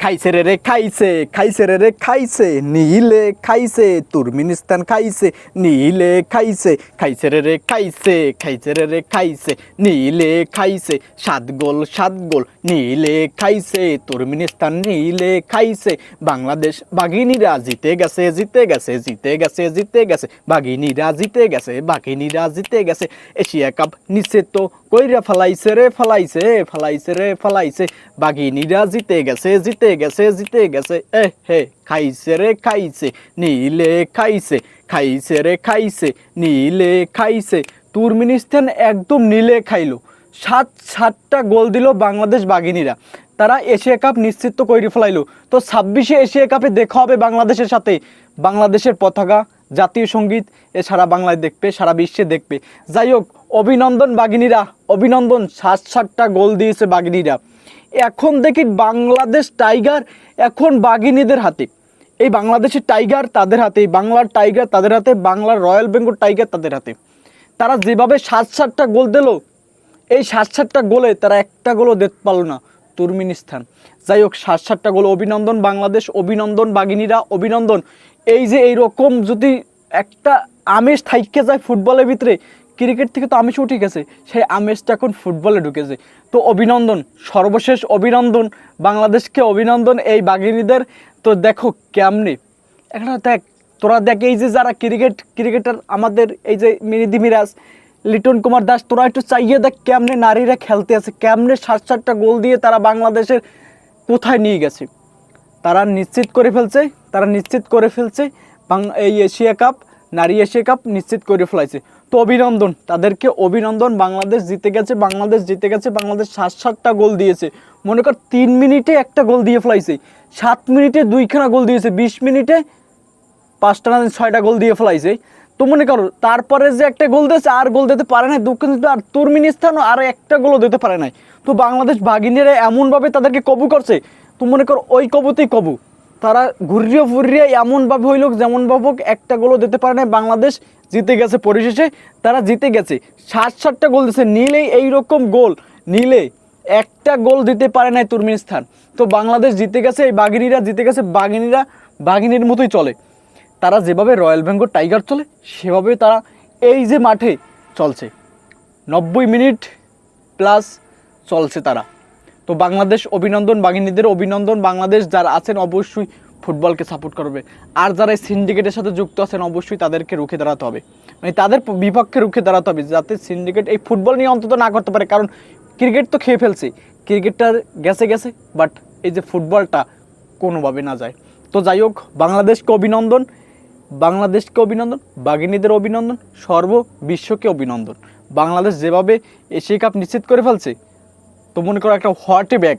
খাইছে রে রে, খাইছে খাইছে রে রে, খাইছে। নীলে খাইছে, তুর্মিনিস্তান খাইছে, নীলে খাইছে খাইছে রে রে, খাইছে খাইছে রে রে, খাইছে। নীলে খাইছে, সাত গোল সাত গোল। নীলে খাইছে, তুর্মিনিস্তান নীলে খাইছে। বাংলাদেশ বাঘিনীরা জিতে গেছে জিতে গেছে জিতে গেছে জিতে গেছে। বাঘিনীরা জিতে গেছে, বাঘিনীরা জিতে গেছে। এশিয়া কাপ নিচে তো কইরা ফলাইছে রে, ফলাইছে ফলাইছে রে, ফলাইছে। বাঘিনীরা জিতে গেছে, জিতে গেছে, জিতে গেছে, এ হে, খাইছে রে খাইছে, নীলে খাইছে খাইছে রে খাইছে, নীলে খাইছে। তুর্মিনিস্তান একদম নীলে খাইলো। সাত, সাতটা গোল দিল বাংলাদেশ বাঘিনীরা। তারা এশিয়া কাপ নিশ্চিত করে ফেলাইলো। তো ছাব্বিশে এশিয়া কাপে দেখা হবে বাংলাদেশের সাথে। বাংলাদেশের পতাকা, জাতীয় সংগীত, এ সারা বাংলায় দেখবে, সারা বিশ্বে দেখবে। যাই হোক, অভিনন্দন বাঘিনীরা, অভিনন্দন। সাত, সাতটা গোল দিয়েছে বাঘিনীরা। এখন দেখি বাংলাদেশ টাইগার এখন বাঘিনীদের হাতে। এই বাংলাদেশের টাইগার তাদের হাতে বাংলার টাইগার তাদের হাতে, বাংলার রয়্যাল বেঙ্গল টাইগার তাদের হাতে। তারা যেভাবে সাত সাতটা গোল দিল, এই সাত সাতটা গোলে তারা একটা গোলও দেখতে পারল না তুর্মিনিস্তান। যাই হোক সাত সাতটা গোল, অভিনন্দন বাংলাদেশ, অভিনন্দন বাগিনীরা অভিনন্দন। এই যে এই রকম যদি একটা আমেজ থাইকে যায় ফুটবলের ভিতরে ক্রিকেট থেকে তো আমেজ উঠে গেছে সেই আমেজটা এখন ফুটবলে ঢুকেছে। তো অভিনন্দন, সর্বশেষ অভিনন্দন, বাংলাদেশকে অভিনন্দন এই বাঘিনীদের। তো দেখো কেমনে একটা দেখ, তোরা দেখ এই যে যারা ক্রিকেট, ক্রিকেটার আমাদের এই যে মিনিদি মিরাজ লিটন কুমার দাস, তোরা একটু চাইয়ে দেখ কেমনে নারীরা খেলতে আছে, কেমনে সাত সাতটা গোল দিয়ে তারা বাংলাদেশের কোথায় নিয়ে গেছে। তারা নিশ্চিত করে ফেলছে, তারা নিশ্চিত করে ফেলছে এই এশিয়া কাপ, নারী এশিয়া কাপ নিশ্চিত করে ফেলাইছে। তো অভিনন্দন। তাদেরকে অভিনন্দন, বাংলাদেশ জিতে গেছে, বাংলাদেশ জিতে গেছে, বাংলাদেশ সাত সাতটা গোল দিয়েছে। মনে কর, তিন মিনিটে একটা গোল দিয়ে ফেলাইছে। সাত মিনিটে দুইখানা গোল দিয়েছে, বিশ মিনিটে পাঁচটা না ছয়টা গোল দিয়ে ফেলাইছে। তো মনে করো, তারপরে যে একটা গোল দিয়েছে আর গোল দিতে পারে নাই দক্ষিণ আর তুর্মিনিস্তানও আর একটা গোলও দিতে পারে নাই। তো বাংলাদেশ বাঘিনীরা এমনভাবে তাদেরকে কবু করছে, তো মনে করো, ওই কবুতেই কবু। তারা ঘুরিয়ে ফুরিয়ে এমনভাবে হইল যেমনভাবে হোক, একটা গোলও দিতে পারে নাই। বাংলাদেশ জিতে গেছে পরিশেষে, তারা জিতে গেছে। সাত সাতটা গোল দিচ্ছে নিলেই এইরকম গোল নিলে একটা গোল দিতে পারে নাই তুর্মিনিস্তান। তো বাংলাদেশ জিতে গেছে, এই বাঘিনীরা জিতে গেছে, বাঘিনীরা বাঘিনীর মতোই চলে। তারা যেভাবে রয়্যাল বেঙ্গল টাইগার চলে সেভাবে তারা এই যে মাঠে চলছে। নব্বই মিনিট প্লাস চলছে তারা। তো বাংলাদেশ অভিনন্দন বাঘিনীদের অভিনন্দন। বাংলাদেশ যারা আছেন অবশ্যই ফুটবলকে সাপোর্ট করবে। আর যারা এই সিন্ডিকেটের সাথে যুক্ত আছেন অবশ্যই তাদেরকে রুখে দাঁড়াতে হবে। মানে তাদের বিপক্ষে রুখে দাঁড়াতে হবে যাতে সিন্ডিকেট এই ফুটবল নিয়ে অন্তত না করতে পারে। কারণ ক্রিকেট তো খেয়ে ফেলছে। ক্রিকেটটা গেছে গেছে বাট এই যে ফুটবলটা কোনোভাবে না যায়। তো যাই হোক, বাংলাদেশকে অভিনন্দন বাংলাদেশকে অভিনন্দন বাঘিনীদের অভিনন্দন সর্ব বিশ্বকে অভিনন্দন। বাংলাদেশ যেভাবে এশিয়া কাপ নিশ্চিত করে ফেলছে তো মনে করো একটা হোয়াটে ব্যাগ